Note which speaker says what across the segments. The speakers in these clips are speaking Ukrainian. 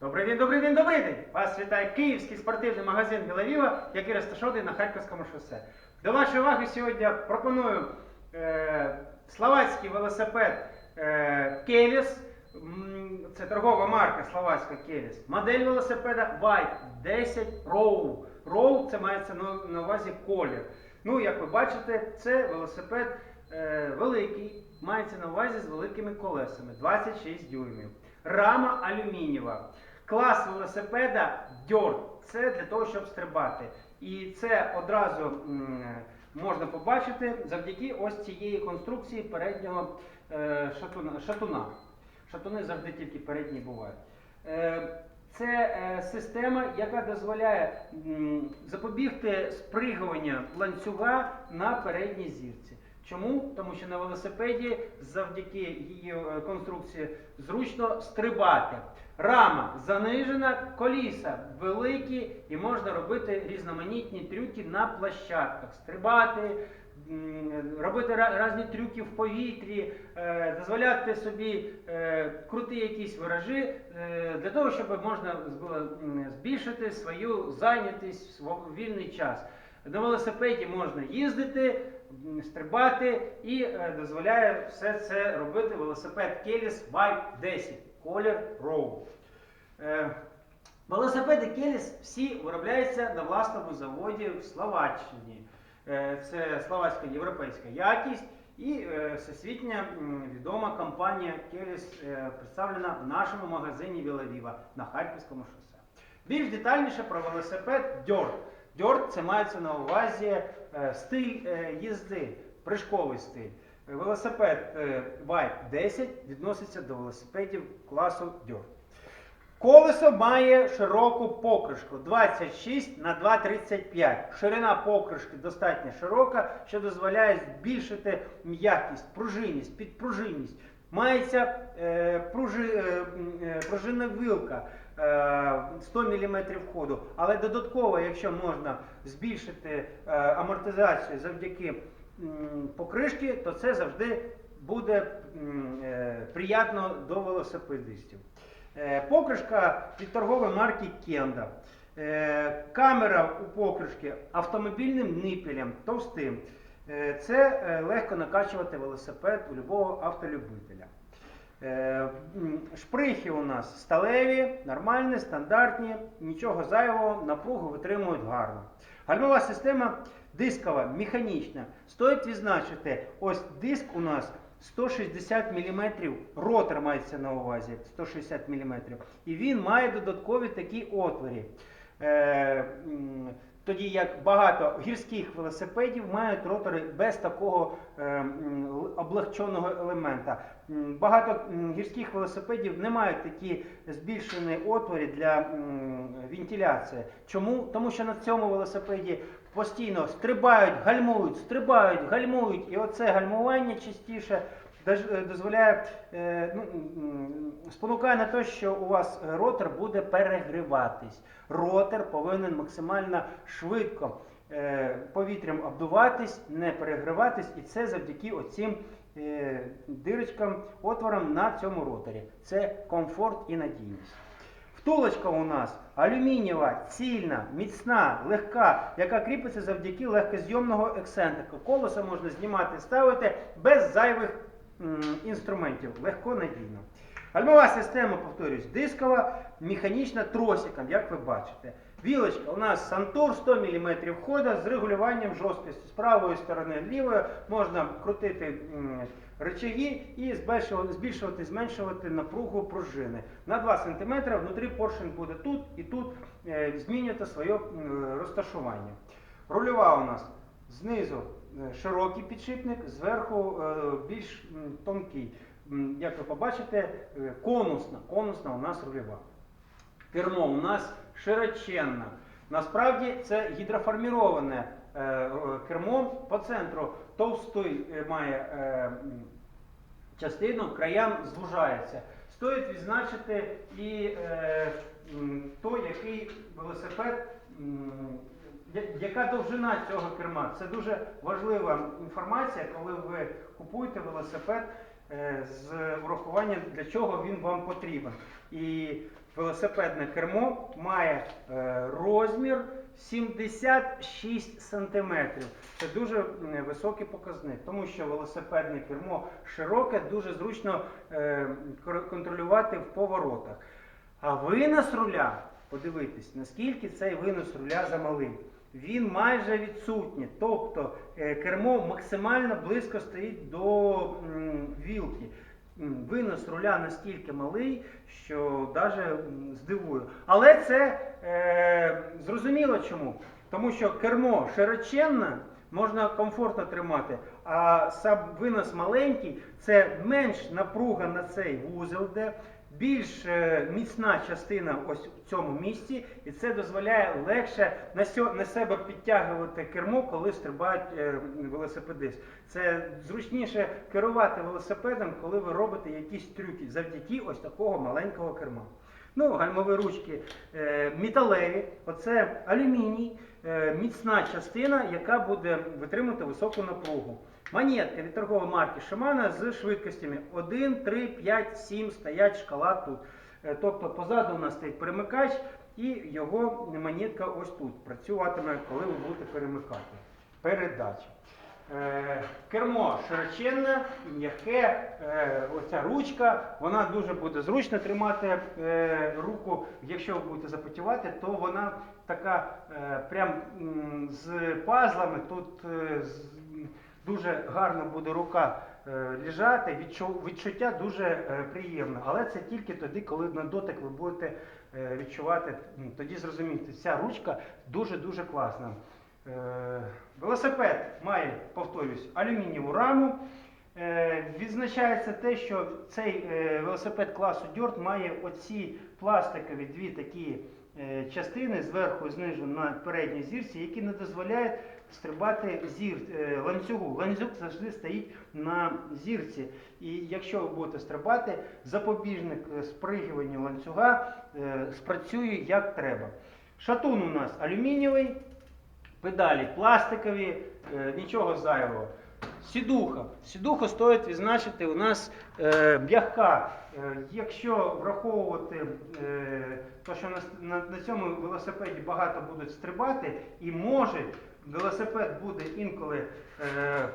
Speaker 1: Добрий день, добрий день, добрий день! Вас вітає київський спортивний магазин Білавіва, який розташований на Харківському шосе. До вашої уваги сьогодні пропоную е, словацький велосипед е, Келіс. Це торгова марка словацька Келіс. Модель велосипеда White 10 Row. Row це мається на, увазі колір. Ну, як ви бачите, це велосипед е, великий, мається на увазі з великими колесами 26 дюймів. Рама алюмінієва. Клас велосипеда Dirt. Це для того, щоб стрибати. І це одразу можна побачити завдяки ось цієї конструкції переднього е, шатуна. шатуна. Шатуни завжди тільки передні бувають. Е, Це е, система, яка дозволяє запобігти спригування ланцюга на передній зірці. Чому? Тому що на велосипеді завдяки її е, конструкції зручно стрибати. Рама занижена, коліса великі і можна робити різноманітні трюки на площадках. Стрибати, робити різні трюки в повітрі, е, дозволяти собі е, крути якісь виражі для того, щоб можна було збільшити свою зайнятість в вільний час. На велосипеді можна їздити, стрибати і е, дозволяє все це робити велосипед Kelis Vibe 10, колір Row. Е, Велосипеди Келіс всі виробляються на власному заводі в Словаччині. Е, Це словацька європейська якість і всесвітня відома компанія Келіс представлена в нашому магазині Вілавіва на Харківському шосе. Більш детальніше про велосипед Dirt. Dirt це мається на увазі е, стиль е, їзди, прыжковий стиль. Велосипед е, Vibe 10 відноситься до велосипедів класу Dirt. Колесо має широку покришку 26 на 2,35. Ширина покришки достатньо широка, що дозволяє збільшити м'якість, пружинність, підпружинність. Мається е, пружи, е, м, пружинна вилка 100 мм ходу. Але додатково, якщо можна збільшити е, амортизацію завдяки покришки, то це завжди буде е, приємно до велосипедистів. Е, Покришка від торгової марки Кенда. Е, Камера у покришки автомобільним нипелем, товстим. Е, Це е, легко накачувати велосипед у любого автолюбителя. Е, Шприхи у нас сталеві, нормальні, стандартні, нічого зайвого, напругу витримують гарно. Гальмова система дискова, механічна. Стоїть відзначити, ось диск у нас 160 мм, ротор мається на увазі 160 мм. І він має додаткові такі отвори. Е, тоді як багато гірських велосипедів мають ротори без такого е, облегченого елемента. Багато гірських велосипедів не мають такі збільшені отвори для м, вентиляції. Чому? Тому що на цьому велосипеді постійно стрибають, гальмують, стрибають, гальмують, і оце гальмування частіше е, дозволяє, е, ну, спонукає на те, що у вас е, ротор буде перегріватись. Ротор повинен максимально швидко е, повітрям обдуватись, не перегріватись, і це завдяки оцим е, дирочкам, отворам на цьому роторі. Це комфорт і надійність. Втулочка у нас алюмінієва, цільна, міцна, легка, яка кріпиться завдяки легкозйомного ексцентрика. Колесо можна знімати, ставити без зайвих інструментів. Легко надійно. Гальмова система, повторюсь, дискова, механічна тросиком, як ви бачите. Вілочка у нас Сантур 100 мм хода з регулюванням жорсткості. З правої сторони, лівої можна крутити м, рычаги і збільшувати, зменшувати напругу пружини. На 2 см внутрі поршень буде тут і тут е, змінювати своє розташування. Рульова у нас знизу е, широкий підшипник, зверху е, більш тонкий. Як ви побачите, е, конусна, конусна у нас рульова. Кермо у нас широченне. Насправді це гідроформіроване е, е, кермо по центру товстий е, має е, частину, краям звужається. Стоїть відзначити і е, той, який велосипед, яка довжина цього керма. Це дуже важлива інформація, коли ви купуєте велосипед е, з урахуванням, для чого він вам потрібен. І велосипедне кермо має е, розмір 76 см. Це дуже високий показник, тому що велосипедне кермо широке, дуже зручно е, контролювати в поворотах. А винос руля, подивитись, наскільки цей винос руля замалий. Він майже відсутній. Тобто е, кермо максимально близько стоїть до вілки. Винос руля настільки малий, що навіть здивує. Але це е, зрозуміло чому. Тому що кермо широченне, можна комфортно тримати, а сам винос маленький, це менш напруга на цей вузол, де більш е, міцна частина ось в цьому місці, і це дозволяє легше на, себе підтягувати кермо, коли стрибають е, велосипедист. Це зручніше керувати велосипедом, коли ви робите якісь трюки завдяки ось такого маленького керма. Ну, гальмові ручки е, металеві, оце алюміній, е, міцна частина, яка буде витримувати високу напругу. Монетка від торгової марки Shimano з швидкостями 1, 3, 5, 7 стоять шкала тут. Е, Тобто позаду у нас стоїть перемикач і його монетка ось тут працюватиме, коли ви будете перемикати. Передача. Е, Кермо широченне, м'яке, е, оця ручка, вона дуже буде зручно тримати е, руку. Якщо ви будете запотівати, то вона така прям з пазлами. Тут дуже гарно буде рука лежати, відчуття дуже е, приємно. Але це тільки тоді, коли на дотик ви будете відчувати, тоді зрозумієте, ця ручка дуже-дуже класна. Е, Велосипед має, повторюсь, алюмінієву раму. Е, Відзначається те, що цей е, велосипед класу Дьорт має оці пластикові дві такі частини зверху і знизу на передній зірці, які не дозволяють стрибати зір, ланцюгу. Ланцюг завжди стоїть на зірці. І якщо ви будете стрибати, запобіжник спригування ланцюга спрацює як треба. Шатун у нас алюмінієвий. Педалі пластикові, е, нічого зайвого. Сідуха. Сідуху стоїть відзначити у нас е, м'яка. Е, якщо враховувати е, те, що на, на, на цьому велосипеді багато будуть стрибати, і може велосипед буде інколи е,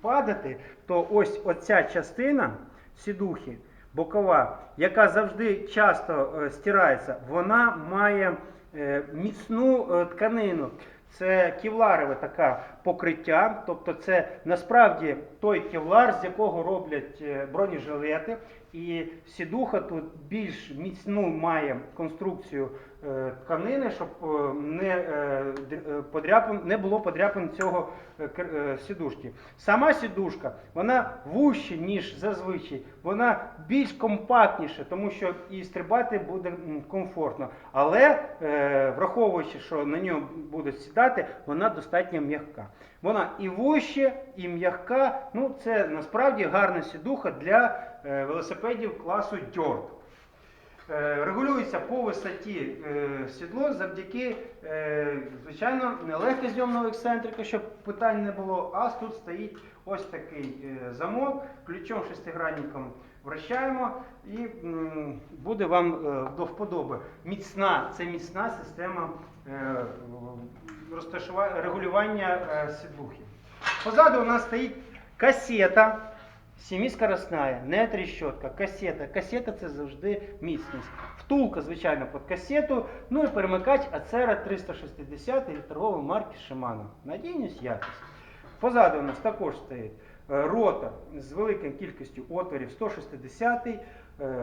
Speaker 1: падати, то ось оця частина сідухи, бокова, яка завжди часто е, стирається, вона має міцну е, тканину. Це кевларове таке покриття, тобто це насправді той кевлар, з якого роблять е, бронежилети. І сідуха тут більш міцну має конструкцію е, тканини, щоб е, не, е, подряпин, не було подряпин цього сідушки. Сама сідушка вона вужче, ніж зазвичай, вона більш компактніша, тому що і стрибати буде комфортно. Але враховуючи, що на нього будуть сідати, вона достатньо м'яка. Вона і вужче, і м'яка. Ну, це насправді гарна сідуха для велосипедів класу Dirt. Е, Регулюється по висоті е, сідло завдяки, е, звичайно, не легкозйомного ексцентрика, щоб питань не було, а тут стоїть ось такий е, замок, ключом шестигранником вращаємо і буде вам е, до вподоби. Міцна, це міцна система е, регулювання е, сідлухи. Позаду у нас стоїть касета. Семискоростная, не трещотка, касета. Касета це завжди міцність. Втулка, звичайно, під касету. Ну і перемикач Acera 360 від торгової марки Shimano. Надійність, якість. Позаду у нас також стоїть е, ротор з великою кількістю отворів 160 е,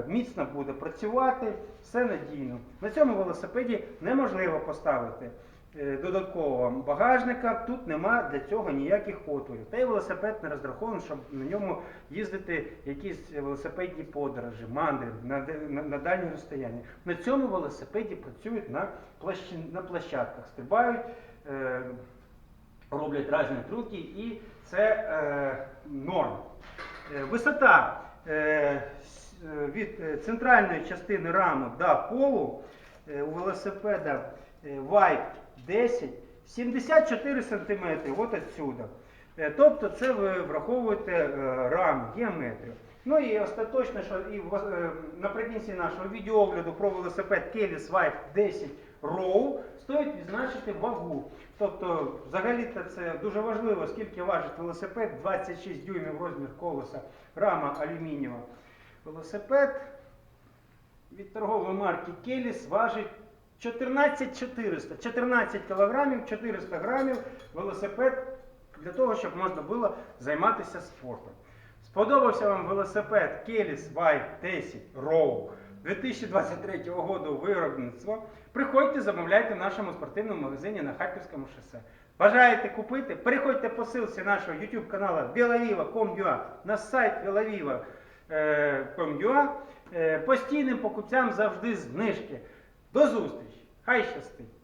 Speaker 1: міцно буде працювати, все надійно. На цьому велосипеді неможливо поставити додаткового багажника, тут нема для цього ніяких отворів. Та й велосипед не розрахований, щоб на ньому їздити якісь велосипедні подорожі, мандри на, на, на дальні розстояння. На цьому велосипеді працюють на, площі, на площадках, стрибають. Е, роблять різні трюки і це е, норм. Е, висота е, е, від е, центральної частини рами до полу е, у велосипеда е, White 10 74 см от отсюда. Е, Тобто це ви враховуєте е, раму, геометрію. Ну і остаточно, що і е, наприкінці нашого відеоогляду про велосипед Kelly's Vibe 10 Row стоїть відзначити вагу. Тобто, взагалі-то це дуже важливо, скільки важить велосипед, 26 дюймів розмір колеса, рама алюмінієва. Велосипед від торгової марки Келіс важить 14 400, 14 кілограмів, 400 грамів велосипед для того, щоб можна було займатися спортом. Сподобався вам велосипед Келіс Vibe 10 Row 2023 року виробництва. Приходьте, замовляйте в нашому спортивному магазині на Харківському шосе. Бажаєте купити? Переходьте по ссылці нашого YouTube каналу beloviva.com.ua на сайт beloviva.com.ua. Е, Постійним покупцям завжди знижки. До зустрічі! Queixas-te.